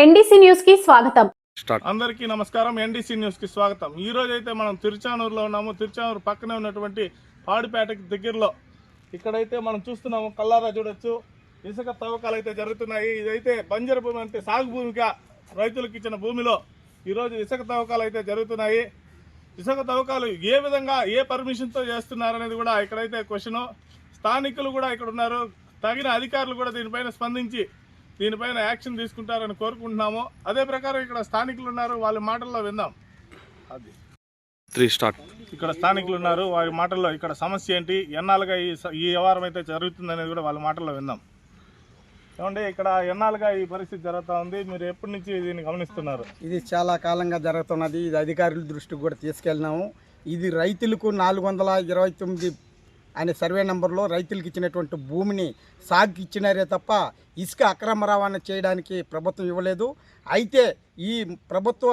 NDC న్యూస్కి స్వాగతం. Start. అందరికీ నమస్కారం. ఎన్డీసీ న్యూస్కి స్వాగతం. ఈ రోజు అయితే మనం తిరుచానూరులో ఉన్నాము. తిరుచానూరు పక్కనే ఉన్నటువంటి పాడిపేటకి దగ్గరలో. ఇక్కడైతే మనం చూస్తున్నాము కల్లారా చూడొచ్చు. ఇసుక తవ్వకాలు అయితే జరుగుతున్నాయి. ఇదైతే బంజరు భూమి అంటే సాగు భూమిగా రైతులకు ఇచ్చిన భూమిలో ఈరోజు ఇసుక తవ్వకాలు అయితే జరుగుతున్నాయి. ఇసుక తవ్వకాలు ఏ విధంగా ఏ పర్మిషన్తో చేస్తున్నారనేది కూడా ఇక్కడైతే క్వశ్చన్ స్థానికులు కూడా ఇక్కడ ఉన్నారు. తగిన అధికారులు కూడా దీనిపైన స్పందించి దీనిపైన యాక్షన్ తీసుకుంటారని కోరుకుంటున్నాము. అదే ప్రకారం ఇక్కడ స్థానికులు ఉన్నారు వాళ్ళ మాటల్లో విందాం. అది. Three start. ఇక్కడ స్థానికులు ఉన్నారు వారి మాటల్లో ఇక్కడ సమస్య ఏంటి ఎన్నాళ్ళుగా ఈ ఈ వ్యవహారం అయితే జరుగుతుందనేది కూడా వాళ్ళ మాటల్లో విందాం. ఏమంటే ఇక్కడ ఎన్నాళ్ళుగా ఈ పరిస్థితి జరుగుతూ ఉంది? మీరు ఎప్పటి నుంచి దీన్ని గమనిస్తున్నారు? ఇది చాలా కాలంగా జరుగుతున్నది. ఇది అధికారుల దృష్టికి కూడా తీసుకెళ్ళినాము. ఇది రైతులకు నాలుగు వందల ఇరవై తొమ్మిది ఆయన సర్వే నెంబర్లో రైతులకు ఇచ్చినటువంటి భూమిని సాగుకి ఇచ్చినారే తప్ప ఇసుక అక్రమ రవాణా చేయడానికి ప్రభుత్వం ఇవ్వలేదు. అయితే ఈ ప్రభుత్వ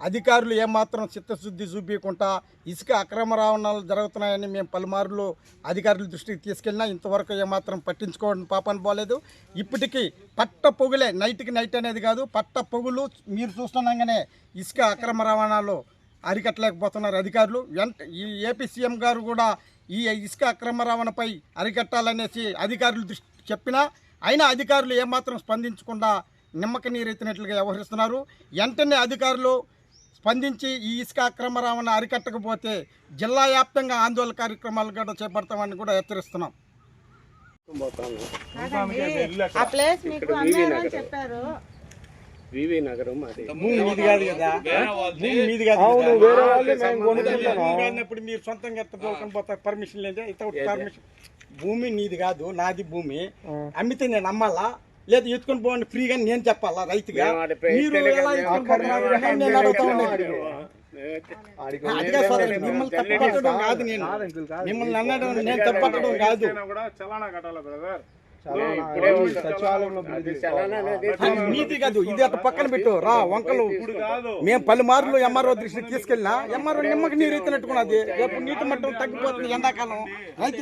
అధికారులు ఏమాత్రం చిత్తశుద్ధి చూపించకుండా ఇసుక అక్రమ రవాణాలు జరుగుతున్నాయని మేము పలుమార్లు అధికారుల దృష్టికి తీసుకెళ్ళినా ఇంతవరకు ఏమాత్రం పట్టించుకోవడం పాపని పోలేదు. ఇప్పటికీ పట్ట పొగులే నైట్కి నైట్ అనేది కాదు పట్ట పొగులు మీరు చూస్తుండగానే ఇసుక అక్రమ రవాణాలు అరికట్టలేకపోతున్నారు అధికారులు. వెంట ఈ ఏపీ సీఎం గారు కూడా ఈ ఇసుక అక్రమ రవాణాపై అరికట్టాలనేసి అధికారులు దృష్టి చెప్పినా అయినా అధికారులు ఏమాత్రం స్పందించకుండా నిమ్మక నీరెత్తినట్లుగా వ్యవహరిస్తున్నారు. వెంటనే అధికారులు స్పందించి ఈ ఇసుక అక్రమ రవాణా అరికట్టకపోతే జిల్లా వ్యాప్తంగా ఆందోళన కార్యక్రమాలు కూడా చేపడతామని కూడా హెచ్చరిస్తున్నాం? ఆ ప్లేస్ మీకు చెప్పారు. వివి నగరం అది. భూమి మీది కాదు కదా? భూమి మీది కాదు అవును. వేరే వాళ్ళే మేము మీరు సొంతంగా ఎత్తపోకుండా పోతే పర్మిషన్ లేదా వితౌట్ పర్మిషన్ భూమి నీది కాదు నాది భూమి. అమ్మితే నేను అమ్మాలా? లేదా ఎత్తుకొని పోండి ఫ్రీగా నేను చెప్పాలా రైతుగా? మీరు ఎలా ఎత్తుకొని పోతున్నారు? నేను అడుగుతా ఉన్నాను. మిమ్మల్ని కాదు. నేను. మిమ్మల్ని అనడం నేను తప్పట్టడం కాదు. చలానా కట్టాలి బ్రదర్ మీది కాదు ఇది అటు పక్కన పెట్టు. రా వంకలు. మేము పలుమార్లు ఎంఆర్ఓ దృష్టికి తీసుకెళ్ళినా ఎంఆర్ఓ నిమ్మకి నీరు ఎత్తినట్టుకున్నది. రేపు నీటి మట్టం తగ్గిపోతుంది ఎండాకాలం. రైతు